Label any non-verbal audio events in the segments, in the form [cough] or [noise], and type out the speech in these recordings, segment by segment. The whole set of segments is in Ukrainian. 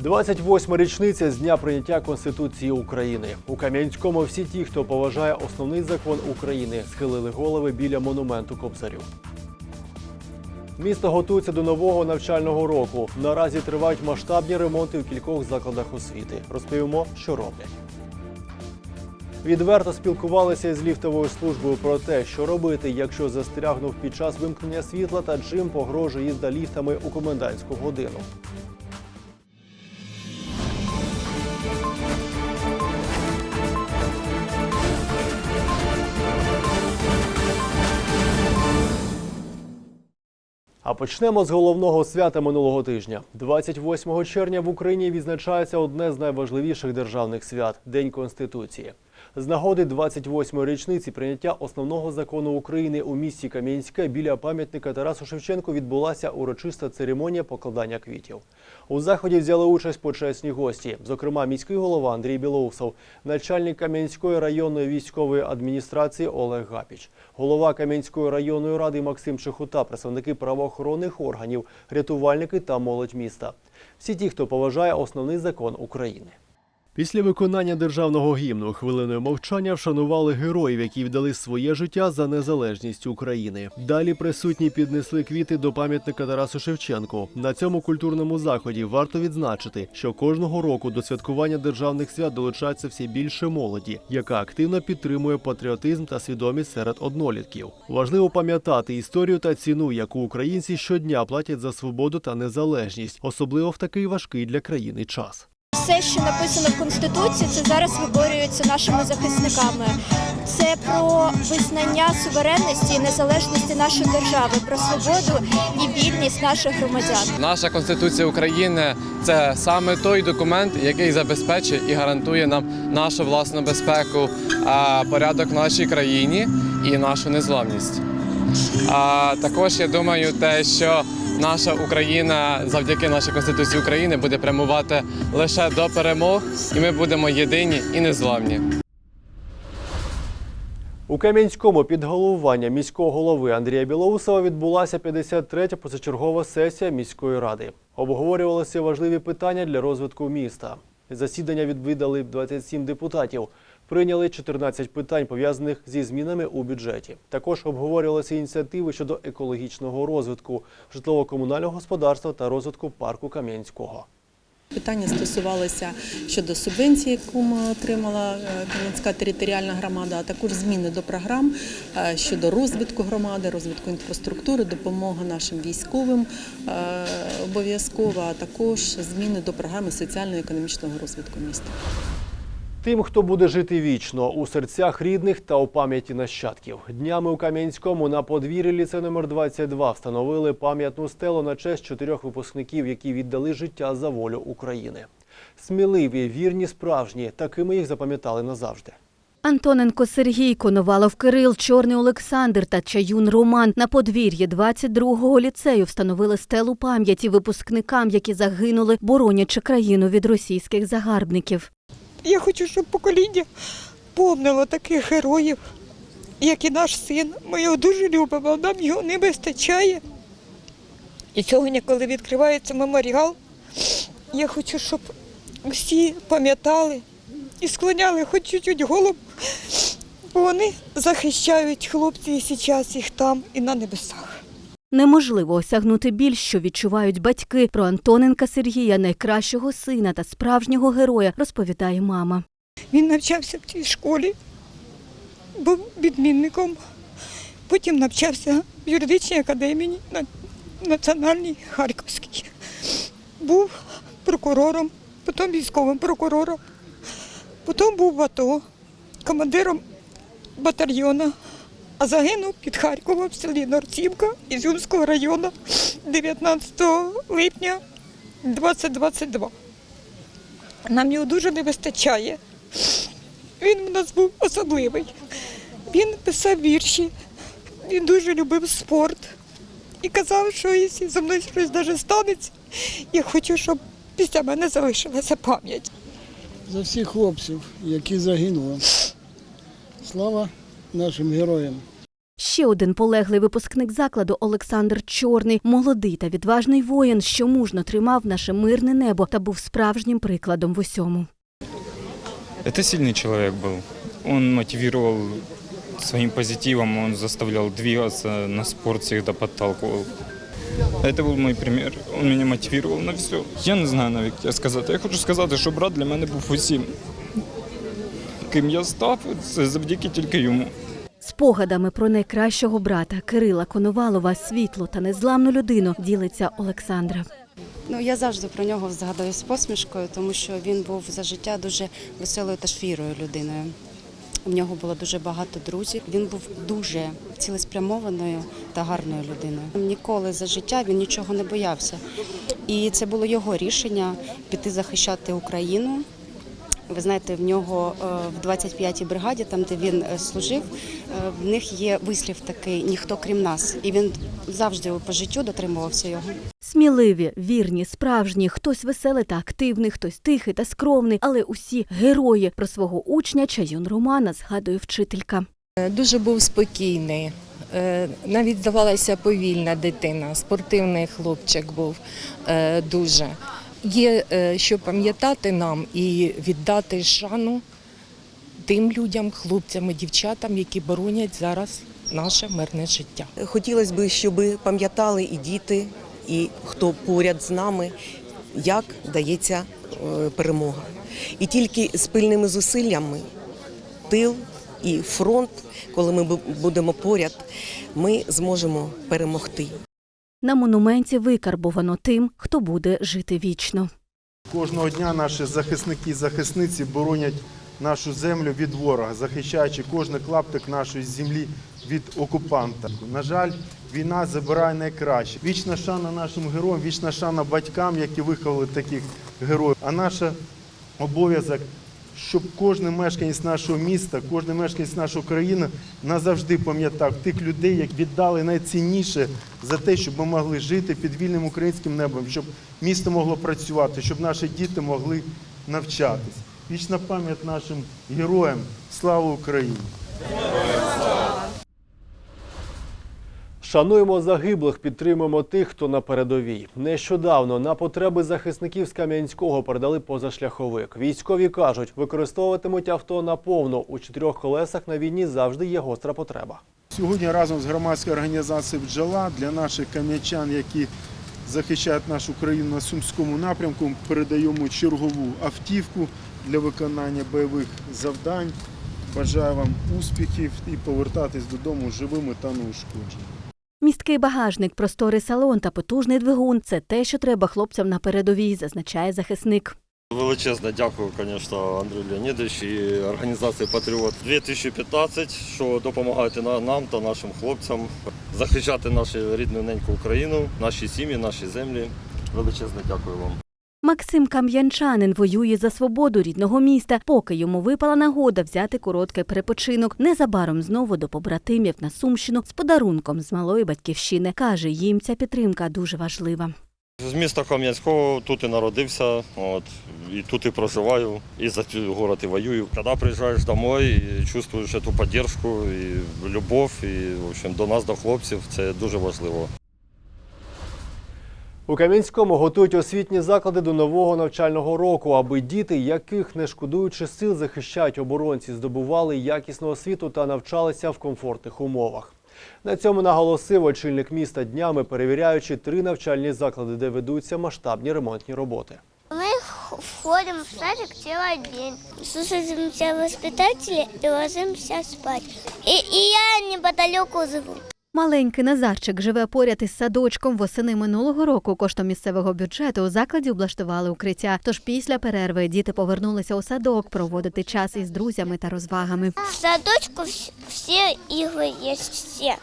28 річниця з дня прийняття Конституції України. У Кам'янському всі ті, хто поважає основний закон України, схилили голови біля монументу Кобзарю. Місто готується до нового навчального року. Наразі тривають масштабні ремонти в кількох закладах освіти. Розповімо, що роблять. Відверто спілкувалися з ліфтовою службою про те, що робити, якщо застрягнув під час вимкнення світла та чим погрожує їзда ліфтами у комендантську годину. А почнемо з головного свята минулого тижня. 28 червня в Україні відзначається одне з найважливіших державних свят День Конституції. З нагоди 28-ї річниці прийняття основного закону України у місті Кам'янське біля пам'ятника Тарасу Шевченку відбулася урочиста церемонія покладання квітів. У заході взяли участь почесні гості, зокрема міський голова Андрій Білоусов, начальник Кам'янської районної військової адміністрації Олег Гапіч, голова Кам'янської районної ради Максим Чехута, представники правоохоронних органів, рятувальники та молодь міста. Всі ті, хто поважає основний закон України. Після виконання державного гімну хвилиною мовчання вшанували героїв, які віддали своє життя за незалежність України. Далі присутні піднесли квіти до пам'ятника Тарасу Шевченку. На цьому культурному заході варто відзначити, що кожного року до святкування державних свят долучається все більше молоді, яка активно підтримує патріотизм та свідомість серед однолітків. Важливо пам'ятати історію та ціну, яку українці щодня платять за свободу та незалежність, особливо в такий важкий для країни час. Все, що написано в Конституції, це зараз виборюється нашими захисниками. Це про визнання суверенності і незалежності нашої держави, про свободу і вільність наших громадян. Наша Конституція України це саме той документ, який забезпечує і гарантує нам нашу власну безпеку, порядок в нашій країні і нашу незламність. А також я думаю, те, що наша Україна завдяки нашій Конституції України буде прямувати лише до перемог, і ми будемо єдині і незламні. У Кам'янському під головуванням міського голови Андрія Білоусова відбулася 53-я позачергова сесія міської ради. Обговорювалися важливі питання для розвитку міста. Засідання відвідали 27 депутатів. Прийняли 14 питань, пов'язаних зі змінами у бюджеті. Також обговорювалися ініціативи щодо екологічного розвитку, житлово-комунального господарства та розвитку парку Кам'янського. Питання стосувалися щодо субвенції, яку отримала е, Кам'янська територіальна громада, а також зміни до програм е, щодо розвитку громади, розвитку інфраструктури, допомога нашим військовим е, обов'язково, а також зміни до програми соціально-економічного розвитку міста. Тим, хто буде жити вічно у серцях рідних та у пам'яті нащадків. Днями у Кам'янському на подвір'ї ліцею номер 22 встановили пам'ятну стелу на честь чотирьох випускників, які віддали життя за волю України. Сміливі, вірні, справжні, такими їх запам'ятали назавжди. Антоненко Сергій, Коновалов Кирил, Чорний Олександр та Чаюн Роман на подвір'ї 22-го ліцею встановили стелу пам'яті випускникам, які загинули, боронячи країну від російських загарбників. Я хочу, щоб покоління помнило таких героїв, як і наш син. Ми його дуже любимо, нам його не вистачає. І сьогодні, коли відкривається меморіал, я хочу, щоб всі пам'ятали і склоняли хоч чуть-чуть голову, бо вони захищають хлопці і зараз їх там і на небесах. Неможливо осягнути біль, що відчувають батьки. Про Антоненка Сергія, найкращого сина та справжнього героя, розповідає мама. Він навчався в цій школі, був відмінником. Потім навчався в юридичній академії на Національній Харківській. Був прокурором, потім військовим прокурором, потім був в АТО, командиром батальйону, а загинув під Харковом в селі Норцівка Ізюмського району 19 липня 2022. Нам його дуже не вистачає. Він у нас був особливий. Він писав вірші, він дуже любив спорт і казав, що якщо зі мною щось даже станеться, я хочу, щоб після мене залишилася пам'ять. за всіх хлопців, які загинули. Слава нашим героям! Ще один полеглий випускник закладу Олександр Чорний, молодий та відважний воїн, що мужно тримав наше мирне небо та був справжнім прикладом в усьому. Это сильный человек был. Он мотивировал своим позитивом, он заставлял двигаться, на спорт всегда подталкивал. Это був мій примір. Він мене мотивував на все. Я не знаю навіть, як сказати. Я хочу сказати, що брат для мене був усім. Ким я став, це завдяки тільки йому. Спогадами про найкращого брата Кирила Коновалова, світлу та незламну людину ділиться Олександра. Ну, я завжди про нього згадую з посмішкою, тому що він був за життя дуже веселою та швірою людиною. В нього було дуже багато друзів. Він був дуже цілеспрямованою та гарною людиною. Ніколи за життя він нічого не боявся. І це було його рішення піти захищати Україну. Ви знаєте, в нього е, в 25-й бригаді, там де він е, служив, е, в них є вислів такий ніхто крім нас. І він завжди по життю дотримувався його. Сміливі, вірні, справжні, хтось веселий та активний, хтось тихий та скромний, але усі герої про свого учня Чаюн Романа згадує вчителька. Дуже був спокійний, навіть здавалася повільна дитина, спортивний хлопчик був дуже. Є е, що пам'ятати нам і віддати шану тим людям, хлопцям і дівчатам, які боронять зараз наше мирне життя. Хотілося б, щоб пам'ятали і діти, і хто поряд з нами, як дається е, перемога. І тільки спільними зусиллями, тил і фронт, коли ми будемо поряд, ми зможемо перемогти. На монументі викарбовано тим, хто буде жити вічно. Кожного дня наші захисники і захисниці боронять нашу землю від ворога, захищаючи кожний клаптик нашої землі від окупанта. На жаль, війна забирає найкраще. Вічна шана нашим героям, вічна шана батькам, які виховали таких героїв. А наш обов'язок, щоб кожен мешканець нашого міста, кожен мешканець нашої країни назавжди пам'ятав тих людей, які віддали найцінніше за те, щоб ми могли жити під вільним українським небом, щоб місто могло працювати, щоб наші діти могли навчатись. Вічна пам'ять нашим героям. Слава Україні! Шануємо загиблих, підтримуємо тих, хто на передовій. Нещодавно на потреби захисників з Кам'янського передали позашляховик. Військові кажуть, використовуватимуть авто наповно. У чотирьох колесах на війні завжди є гостра потреба. Сьогодні разом з громадською організацією «Бджола» для наших кам'ячан, які захищають нашу країну на Сумському напрямку, передаємо чергову автівку для виконання бойових завдань. Бажаю вам успіхів і повертатись додому живими та неушкодженими. Місткий багажник, просторий салон та потужний двигун це те, що треба хлопцям на передовій, зазначає захисник. Величезне дякую, звісно, Андрію Леонідовичу і організації Патріот 2015, що допомагаєте нам та нашим хлопцям захищати нашу рідну неньку Україну, наші сім'ї, наші землі. Величезне дякую вам. Максим Кам'янчанин воює за свободу рідного міста, поки йому випала нагода взяти короткий перепочинок. Незабаром знову до побратимів на Сумщину з подарунком з малої батьківщини. Каже, їм ця підтримка дуже важлива. З міста Кам'янського тут і народився, от, і тут і проживаю, і за город і воюю. Коли приїжджаєш домой і чувствуєш цю підтримку, і любов, і в общем, до нас, до хлопців, це дуже важливо. У Кам'янському готують освітні заклади до нового навчального року, аби діти, яких не шкодуючи сил захищають оборонці, здобували якісну освіту та навчалися в комфортних умовах. На цьому наголосив очільник міста днями, перевіряючи три навчальні заклади, де ведуться масштабні ремонтні роботи. Мы входим в садик целый день. Слушаемся воспитателей и ложимся спать. И, и я неподалеку живу. Маленький Назарчик живе поряд із садочком. Восени минулого року коштом місцевого бюджету у закладі облаштували укриття. Тож після перерви діти повернулися у садок проводити час із друзями та розвагами. В садочку вс- все игры есть, все.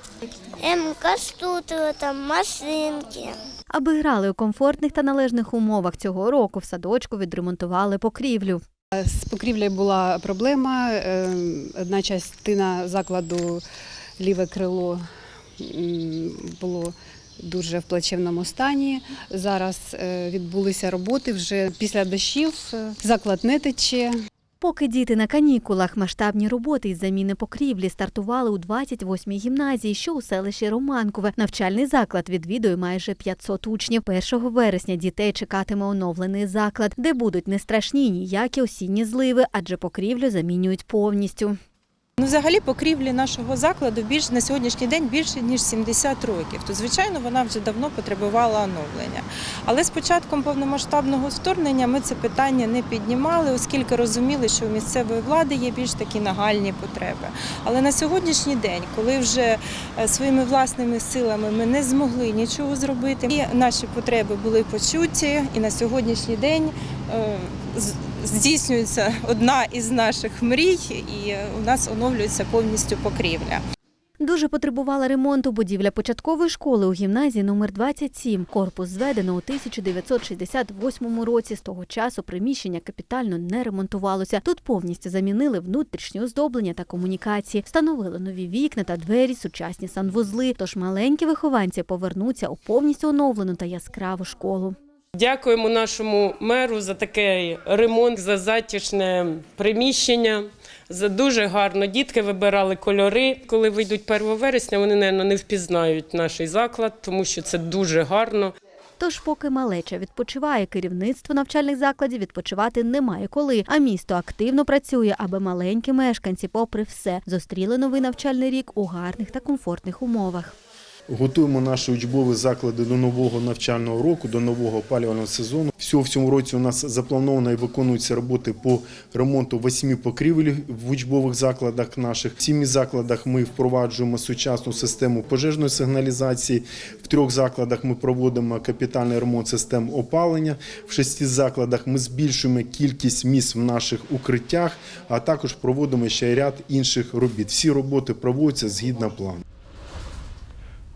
Эм, кастуты, там, машинки. Аби грали у комфортних та належних умовах цього року в садочку відремонтували покрівлю. З покрівлею була проблема. е, Одна частина закладу, ліве крило м, було дуже в плачевному стані. Зараз е, відбулися роботи вже після дощів. е, Заклад не тече. Поки діти на канікулах, масштабні роботи із заміни покрівлі стартували у 28-й гімназії, що у селищі Романкове. Навчальний заклад відвідує майже 500 учнів. 1 вересня дітей чекатиме оновлений заклад, де будуть не страшні ніякі осінні зливи, адже покрівлю замінюють повністю. Ну, взагалі, покрівлі нашого закладу більш на сьогоднішній день більше ніж 70 років. То звичайно, вона вже давно потребувала оновлення. Але з початком повномасштабного вторгнення ми це питання не піднімали, оскільки розуміли, що у місцевої влади є більш такі нагальні потреби. Але на сьогоднішній день, коли вже е, своїми власними силами ми не змогли нічого зробити, і наші потреби були почуті, і на сьогоднішній день. Е, Здійснюється одна із наших мрій, і у нас оновлюється повністю покрівля. Дуже потребувала ремонту будівля початкової школи у гімназії номер 27. Корпус зведено у 1968 році. З того часу приміщення капітально не ремонтувалося. Тут повністю замінили внутрішнє оздоблення та комунікації, встановили нові вікна та двері, сучасні санвузли. Тож маленькі вихованці повернуться у повністю оновлену та яскраву школу. Дякуємо нашому меру за такий ремонт, за затішне приміщення. За дуже гарно. Дітки вибирали кольори. Коли вийдуть 1 вересня, вони, мабуть, не впізнають наш заклад, тому що це дуже гарно. Тож, поки малеча відпочиває, керівництво навчальних закладів відпочивати немає коли. А місто активно працює, аби маленькі мешканці, попри все, зустріли новий навчальний рік у гарних та комфортних умовах. Готуємо наші учбові заклади до нового навчального року, до нового опалювального сезону. Всього в цьому році у нас заплановано і виконуються роботи по ремонту восьми покрівель в учбових закладах наших. В сімі закладах ми впроваджуємо сучасну систему пожежної сигналізації. В трьох закладах ми проводимо капітальний ремонт систем опалення. В шести закладах ми збільшуємо кількість місць в наших укриттях, а також проводимо ще ряд інших робіт. Всі роботи проводяться згідно плану.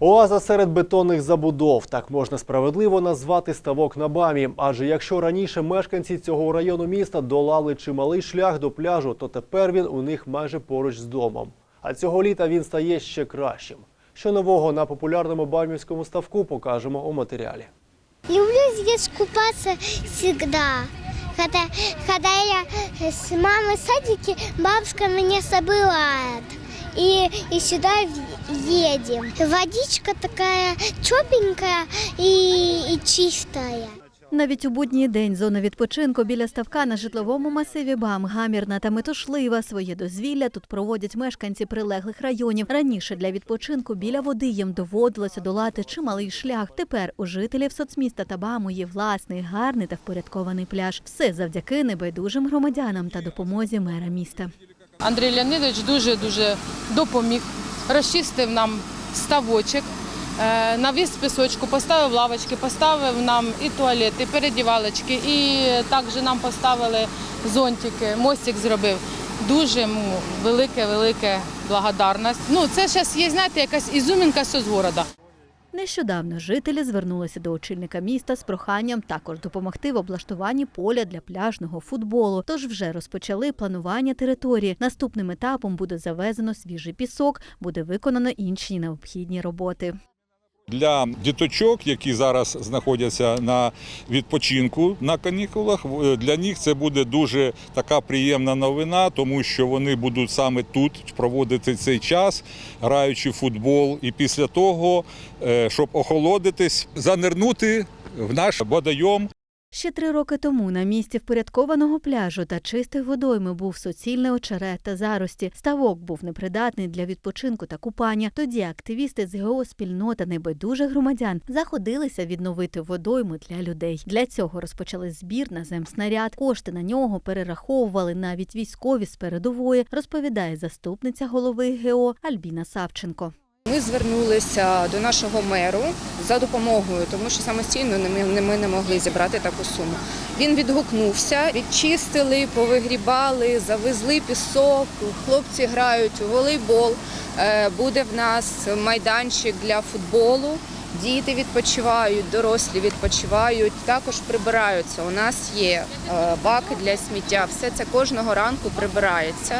Оаза серед бетонних забудов так можна справедливо назвати ставок на бамі. Адже якщо раніше мешканці цього району міста долали чималий шлях до пляжу, то тепер він у них майже поруч з домом. А цього літа він стає ще кращим. Що нового на популярному бамівському ставку покажемо у матеріалі. Люблю здесь купаться всегда. Когда, когда я с мамой в садике, бабушка меня собирает. И, и сюда едем. Водичка такая тепленькая и, и чистая. Навіть у будній день зона відпочинку біля ставка на житловому масиві БАМ гамірна та метушлива. Своє дозвілля тут проводять мешканці прилеглих районів. Раніше для відпочинку біля води їм доводилося долати чималий шлях. Тепер у жителів соцміста та БАМу є власний, гарний та впорядкований пляж. Все завдяки небайдужим громадянам та допомозі мера міста. Андрій Леонидович дуже дуже допоміг, розчистив нам ставочок, е, навіз пісочку, поставив лавочки, поставив нам і туалети, і передівалочки, і також нам поставили зонтики, мостик зробив. Дуже йому велике, велике благодарність. Ну, це зараз є, знаєте, якась з соцгорода. Нещодавно жителі звернулися до очільника міста з проханням також допомогти в облаштуванні поля для пляжного футболу. Тож вже розпочали планування території. Наступним етапом буде завезено свіжий пісок, буде виконано інші необхідні роботи. Для діточок, які зараз знаходяться на відпочинку на канікулах, в- для них це буде дуже така приємна новина, тому що вони будуть саме тут проводити цей час, граючи футбол, і після того, е, щоб охолодитись, занирнути в наш водойом. Ще три роки тому на місці впорядкованого пляжу та чистих водойми був суцільний очерет та зарості. Ставок був непридатний для відпочинку та купання. Тоді активісти з ГО спільнота небайдужих громадян заходилися відновити водойму для людей. Для цього розпочали збір на земснаряд. Кошти на нього перераховували навіть військові з передової, розповідає заступниця голови ГО Альбіна Савченко. Ми звернулися до нашого меру за допомогою, тому що самостійно ми- не могли зібрати таку суму. Він відгукнувся, відчистили, повигрібали, завезли пісок. Хлопці грають у волейбол. Е, Буде в нас майданчик для футболу. Діти відпочивають, дорослі відпочивають, також прибираються. У нас є е, баки для сміття. Все це кожного ранку прибирається.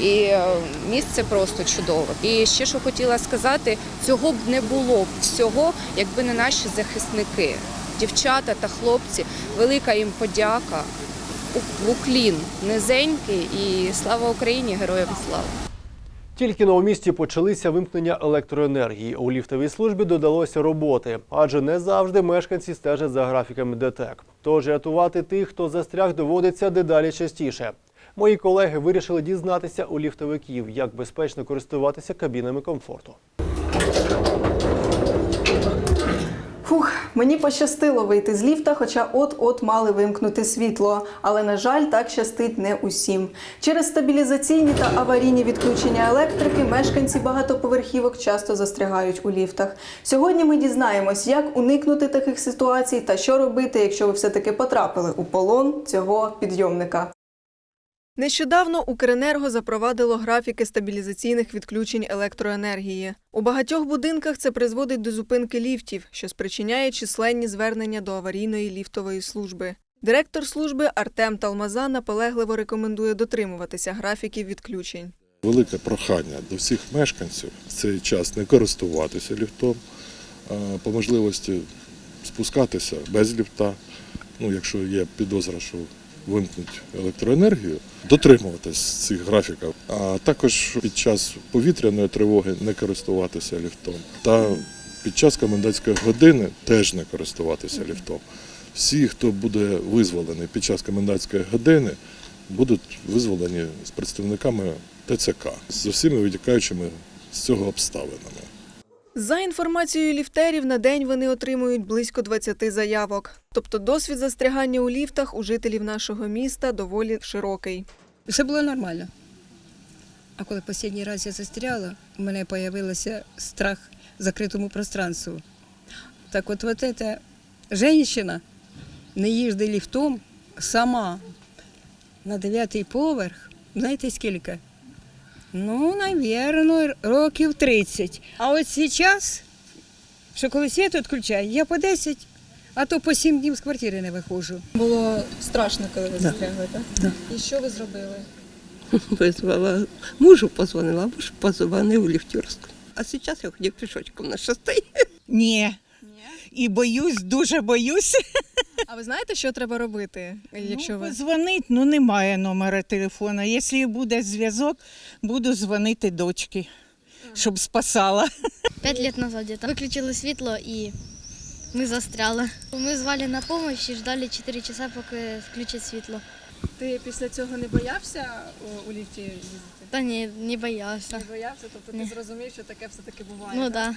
І е, місце просто чудове. І ще що хотіла сказати, цього б не було б всього, якби не наші захисники, дівчата та хлопці. Велика їм подяка. уклін низенький і слава Україні, героям слава. Тільки на у місті почалися вимкнення електроенергії. У ліфтовій службі додалося роботи, адже не завжди мешканці стежать за графіками ДТЕК. Тож рятувати тих, хто застряг, доводиться дедалі частіше. Мої колеги вирішили дізнатися у ліфтовиків, як безпечно користуватися кабінами комфорту. Фух, мені пощастило вийти з ліфта, хоча от-от мали вимкнути світло. Але, на жаль, так щастить не усім. Через стабілізаційні та аварійні відключення електрики мешканці багатоповерхівок часто застрягають у ліфтах. Сьогодні ми дізнаємось, як уникнути таких ситуацій та що робити, якщо ви все-таки потрапили у полон цього підйомника. Нещодавно Укренерго запровадило графіки стабілізаційних відключень електроенергії. У багатьох будинках це призводить до зупинки ліфтів, що спричиняє численні звернення до аварійної ліфтової служби. Директор служби Артем Талмаза наполегливо рекомендує дотримуватися графіків відключень. Велике прохання до всіх мешканців в цей час не користуватися ліфтом, по можливості спускатися без ліфта. Ну, якщо є підозра, що вимкнуть електроенергію, дотримуватись цих графіків, а також під час повітряної тривоги не користуватися ліфтом. Та під час комендантської години теж не користуватися ліфтом. Всі, хто буде визволений під час комендантської години, будуть визволені з представниками ТЦК з усіма витікаючими з цього обставинами. За інформацією ліфтерів, на день вони отримують близько 20 заявок. Тобто досвід застрягання у ліфтах у жителів нашого міста доволі широкий. Все було нормально. А коли останній раз я застряла, у мене з'явився страх закритому пространству. Так от, от ця жінка не їжджає ліфтом сама на дев'ятий поверх. Знаєте скільки? Ну, навірно, років 30. А от зараз, що коли світ відключає, я по 10, а то по 7 днів з квартири не виходжу. Було страшно, коли ви Да. застрягли, так? Да. І що ви зробили? [laughs] Визвала мужу позвонила, муж позвонив у ліфтерську. А зараз я ходив пішочком на шостий. Ні І боюсь, дуже боюсь. А ви знаєте, що треба робити, якщо ну, ви Позвонить, ну немає номера телефона. Якщо буде зв'язок, буду дзвонити дочці, щоб спасала. Пять лет назад где-то выключили светло и мы застряли. Мы звали на помощь и ждали 4 часа, поки включать світло. ти після цього не боявся у, ліфті їздити? Та ні, не боявся. Не боявся, тобто Ні. ти зрозумів, що таке все-таки буває. Ну так? да.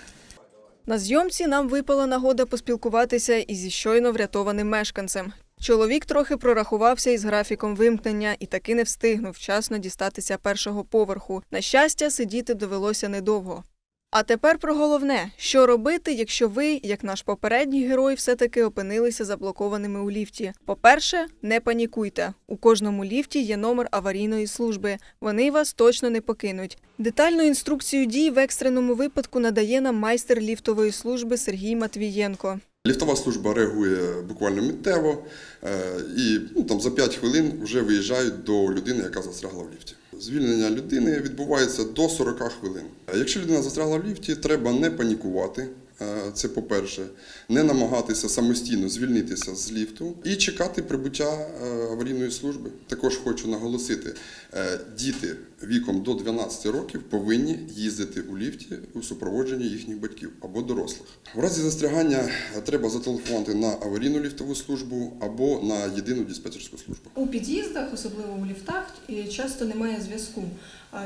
На зйомці нам випала нагода поспілкуватися із щойно врятованим мешканцем. Чоловік трохи прорахувався із графіком вимкнення і таки не встигнув вчасно дістатися першого поверху. На щастя, сидіти довелося недовго. А тепер про головне: що робити, якщо ви, як наш попередній герой, все-таки опинилися заблокованими у ліфті. По-перше, не панікуйте. У кожному ліфті є номер аварійної служби. Вони вас точно не покинуть. Детальну інструкцію дій в екстреному випадку надає нам майстер ліфтової служби Сергій Матвієнко. Ліфтова служба реагує буквально миттєво е, і ну, там, за 5 хвилин вже виїжджають до людини, яка застрягла в ліфті. Звільнення людини відбувається до 40 хвилин. Якщо людина застрягла в ліфті, треба не панікувати. Е, Це по-перше, не намагатися самостійно звільнитися з ліфту і чекати прибуття е, аварійної служби. Також хочу наголосити, е, діти віком до 12 років повинні їздити у ліфті у супроводженні їхніх батьків або дорослих. В разі застрягання треба зателефонувати на аварійну ліфтову службу або на єдину диспетчерську службу. У під'їздах, особливо у ліфтах, часто немає зв'язку.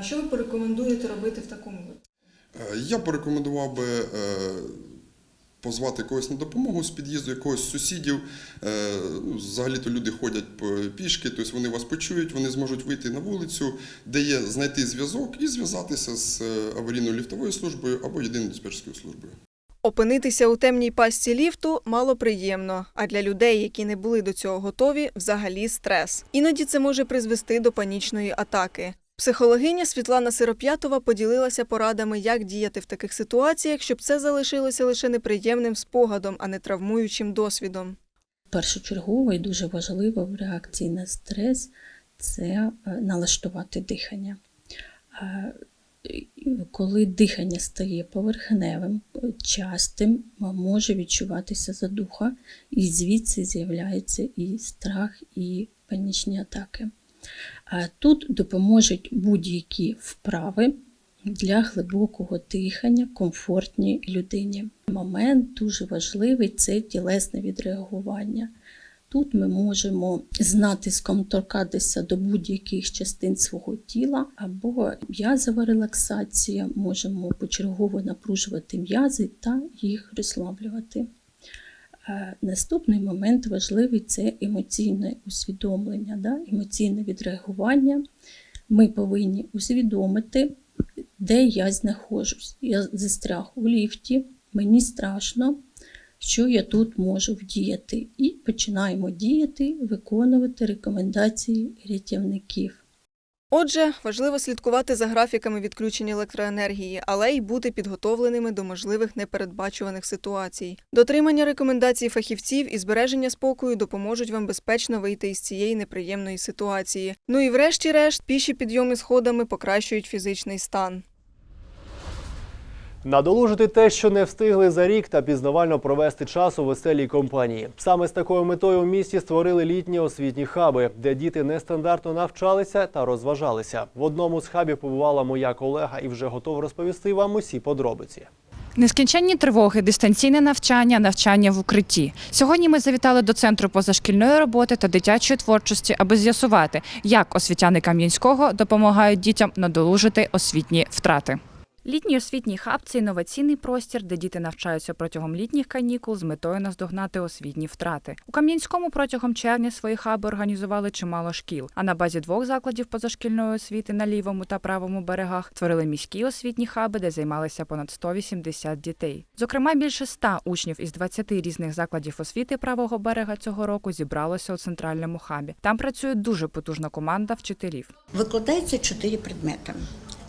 Що ви порекомендуєте робити в такому випадку? Е, Я порекомендував би е, позвати когось на допомогу з під'їзду, якогось з сусідів. Е, ну, Взагалі-то люди ходять пішки, тобто вони вас почують, вони зможуть вийти на вулицю, де є знайти зв'язок і зв'язатися з аварійною ліфтовою службою або єдиною диспетчерською службою. Опинитися у темній пастці ліфту мало приємно, а для людей, які не були до цього готові, взагалі стрес. Іноді це може призвести до панічної атаки. Психологиня Світлана Сироп'ятова поділилася порадами, як діяти в таких ситуаціях, щоб це залишилося лише неприємним спогадом, а не травмуючим досвідом. Першочергово і дуже важливо в реакції на стрес це е, налаштувати дихання. Е, Коли дихання стає поверхневим, частим, може відчуватися задуха, і звідси з'являється і страх, і панічні атаки. Тут допоможуть будь-які вправи для глибокого дихання комфортній людині. Момент дуже важливий це тілесне відреагування. Тут ми можемо з натиском торкатися до будь-яких частин свого тіла, або м'язова релаксація, можемо почергово напружувати м'язи та їх розслаблювати. Е, Наступний момент важливий це емоційне усвідомлення, да? емоційне відреагування. Ми повинні усвідомити, де я знаходжусь. Я застряг у ліфті, мені страшно, що я тут можу вдіяти. І починаємо діяти, виконувати рекомендації рятівників. Отже, важливо слідкувати за графіками відключення електроенергії, але й бути підготовленими до можливих непередбачуваних ситуацій. Дотримання рекомендацій фахівців і збереження спокою допоможуть вам безпечно вийти із цієї неприємної ситуації. Ну і врешті-решт, піші підйоми сходами покращують фізичний стан. Надолужити те, що не встигли за рік, та пізнавально провести час у веселій компанії. Саме з такою метою у місті створили літні освітні хаби, де діти нестандартно навчалися та розважалися. В одному з хабів побувала моя колега і вже готова розповісти вам усі подробиці. Нескінченні тривоги, дистанційне навчання, навчання в укритті. Сьогодні ми завітали до центру позашкільної роботи та дитячої творчості, аби з'ясувати, як освітяни Кам'янського допомагають дітям надолужити освітні втрати. Літній освітній хаб це інноваційний простір, де діти навчаються протягом літніх канікул з метою наздогнати освітні втрати. У Кам'янському протягом червня свої хаби організували чимало шкіл. А на базі двох закладів позашкільної освіти на лівому та правому берегах створили міські освітні хаби, де займалися понад 180 дітей. Зокрема, більше 100 учнів із 20 різних закладів освіти правого берега цього року зібралося у центральному хабі. Там працює дуже потужна команда вчителів. Викладається чотири предмети: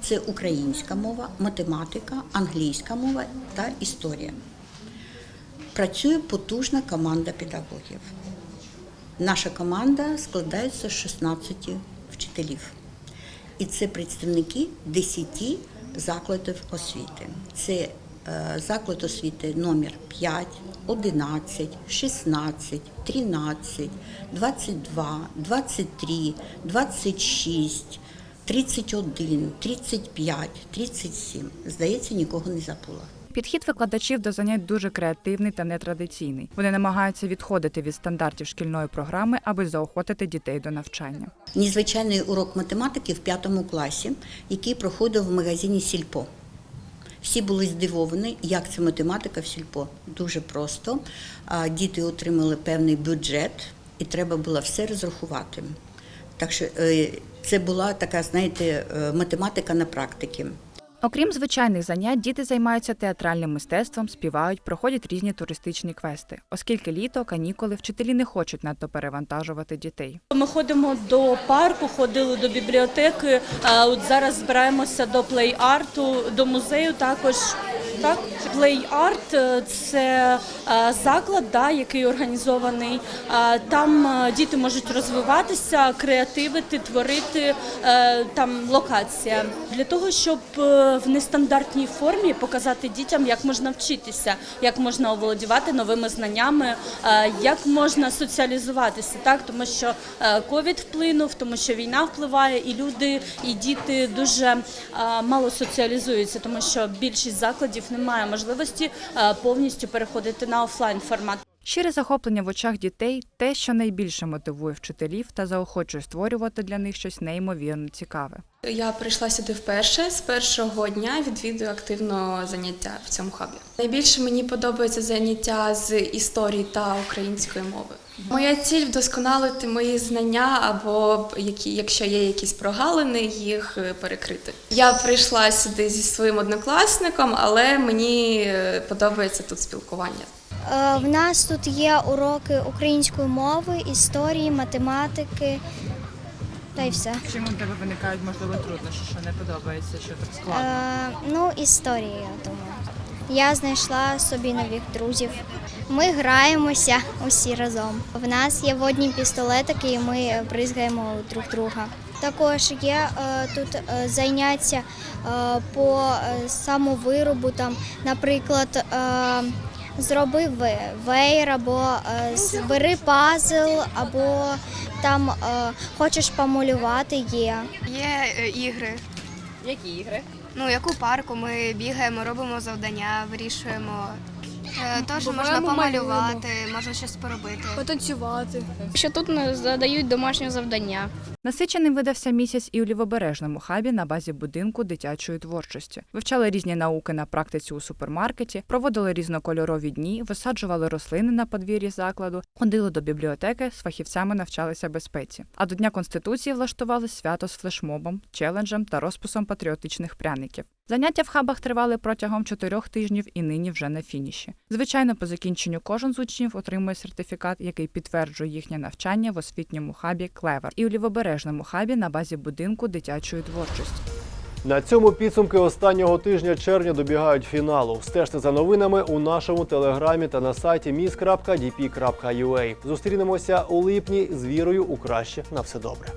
це українська мова, математика, англійська мова та історія. Працює потужна команда педагогів. Наша команда складається з 16 вчителів. І це представники 10 закладів освіти. Це е, заклад освіти номер 5, 11, 16, 13, 22, 23, 26, 31, 35, 37. Здається, нікого не забула. Підхід викладачів до занять дуже креативний та нетрадиційний. Вони намагаються відходити від стандартів шкільної програми, аби заохотити дітей до навчання. Незвичайний урок математики в п'ятому класі, який проходив в магазині Сільпо. Всі були здивовані, як це математика в Сільпо. Дуже просто. Діти отримали певний бюджет, і треба було все розрахувати. Так що е, це була така, знаєте, е, математика на практиці. Окрім звичайних занять, діти займаються театральним мистецтвом, співають, проходять різні туристичні квести. Оскільки літо, канікули, вчителі не хочуть надто перевантажувати дітей. Ми ходимо до парку, ходили до бібліотеки. От зараз збираємося до плей-арту, до музею також. Так, плей-арт е, це е, заклад, да, який організований. Там е, діти можуть розвиватися, креативити, творити. Там локація для того, щоб в нестандартній формі показати дітям, як можна вчитися, як можна оволодівати новими знаннями, е, як можна соціалізуватися, так тому що е, ковід вплинув, тому що війна впливає, і люди, і діти дуже е, мало соціалізуються, тому що більшість закладів не має можливості повністю переходити на офлайн формат. Щире захоплення в очах дітей те, що найбільше мотивує вчителів та заохочує створювати для них щось неймовірно цікаве. Я прийшла сюди вперше. З першого дня відвідую активно заняття в цьому хабі. Найбільше мені подобається заняття з історії та української мови. Моя ціль вдосконалити мої знання або які, якщо є якісь прогалини, їх е, перекрити. Я прийшла сюди зі своїм однокласником, але мені е, подобається тут спілкування. Е, В нас тут є уроки української мови, історії, математики та й все. Чим у тебе виникають можливо труднощі, що не подобається, що так Е, ну, історії, я думаю. Я знайшла собі нових друзів. Ми граємося усі разом. В нас є водні пістолетики, і ми бризгаємо друг друга. Також є е, тут е, заняття е, по е, самовиробу, там, наприклад, е, зроби ве- веєр або е, збери пазл, або там е, хочеш помалювати є. Є е, ігри. Які ігри? Ну, як у парку, ми бігаємо, робимо завдання, вирішуємо. Теж можна помалювати, можна щось поробити. Потанцювати. Що тут задають домашнє завдання. Насиченим видався місяць і у лівобережному хабі на базі будинку дитячої творчості. Вивчали різні науки на практиці у супермаркеті, проводили різнокольорові дні, висаджували рослини на подвір'ї закладу, ходили до бібліотеки, з фахівцями навчалися безпеці. А до Дня Конституції влаштували свято з флешмобом, челенджем та розписом патріотичних пряників. Заняття в хабах тривали протягом чотирьох тижнів і нині вже на фініші. Звичайно, по закінченню кожен з учнів отримує сертифікат, який підтверджує їхнє навчання в освітньому хабі Клевер і у лівобережному хабі на базі будинку дитячої творчості. На цьому підсумки останнього тижня червня добігають фіналу. Стежте за новинами у нашому телеграмі та на сайті mis.dp.ua. Зустрінемося у липні з вірою у краще на все добре.